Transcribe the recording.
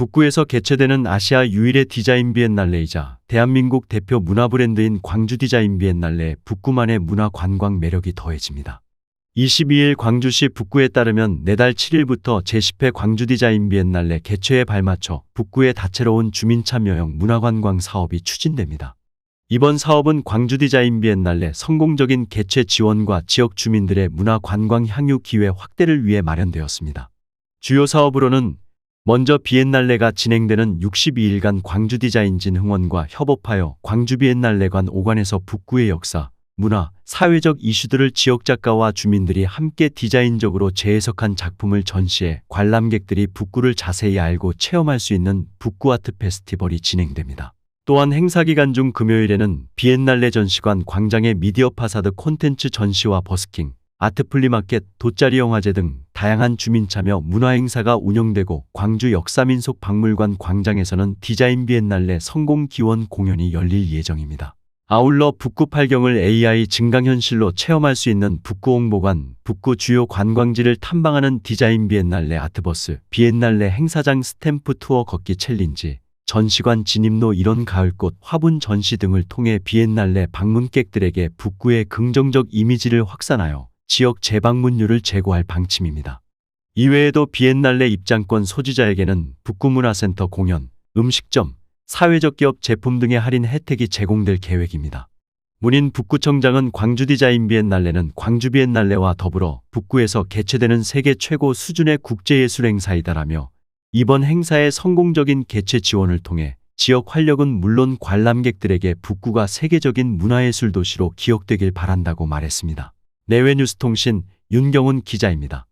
북구에서 개최되는 아시아 유일의 디자인 비엔날레이자 대한민국 대표 문화 브랜드인 광주 디자인 비엔날레 북구만의 문화 관광 매력이 더해집니다. 22일 광주시 북구에 따르면 내달 7일부터 제10회 광주 디자인 비엔날레 개최에 발맞춰 북구의 다채로운 주민 참여형 문화관광 사업이 추진됩니다. 이번 사업은 광주 디자인 비엔날레 성공적인 개최 지원과 지역 주민들의 문화 관광 향유 기회 확대를 위해 마련되었습니다. 주요 사업으로는 먼저 비엔날레가 진행되는 62일간 광주 디자인진 흥원과 협업하여 광주 비엔날레관 5관에서 북구의 역사, 문화, 사회적 이슈들을 지역 작가와 주민들이 함께 디자인적으로 재해석한 작품을 전시해 관람객들이 북구를 자세히 알고 체험할 수 있는 북구 아트 페스티벌이 진행됩니다. 또한 행사 기간 중 금요일에는 비엔날레 전시관 광장의 미디어 파사드 콘텐츠 전시와 버스킹, 아트 플리마켓, 돗자리 영화제 등 다양한 주민 참여 문화 행사가 운영되고 광주 역사민속 박물관 광장에서는 디자인 비엔날레 성공 기원 공연이 열릴 예정입니다. 아울러 북구 팔경을 AI 증강현실로 체험할 수 있는 북구 홍보관, 북구 주요 관광지를 탐방하는 디자인 비엔날레 아트버스, 비엔날레 행사장 스탬프 투어 걷기 챌린지, 전시관 진입로 이런 가을꽃, 화분 전시 등을 통해 비엔날레 방문객들에게 북구의 긍정적 이미지를 확산하여 지역 재방문율을 제고할 방침입니다. 이외에도 비엔날레 입장권 소지자에게는 북구문화센터 공연, 음식점, 사회적 기업 제품 등의 할인 혜택이 제공될 계획입니다. 문인 북구청장은 광주 디자인 비엔날레는 광주 비엔날레와 더불어 북구에서 개최되는 세계 최고 수준의 국제예술 행사이다라며 이번 행사의 성공적인 개최 지원을 통해 지역 활력은 물론 관람객들에게 북구가 세계적인 문화예술 도시로 기억되길 바란다고 말했습니다. 내외뉴스통신 윤경훈 기자입니다.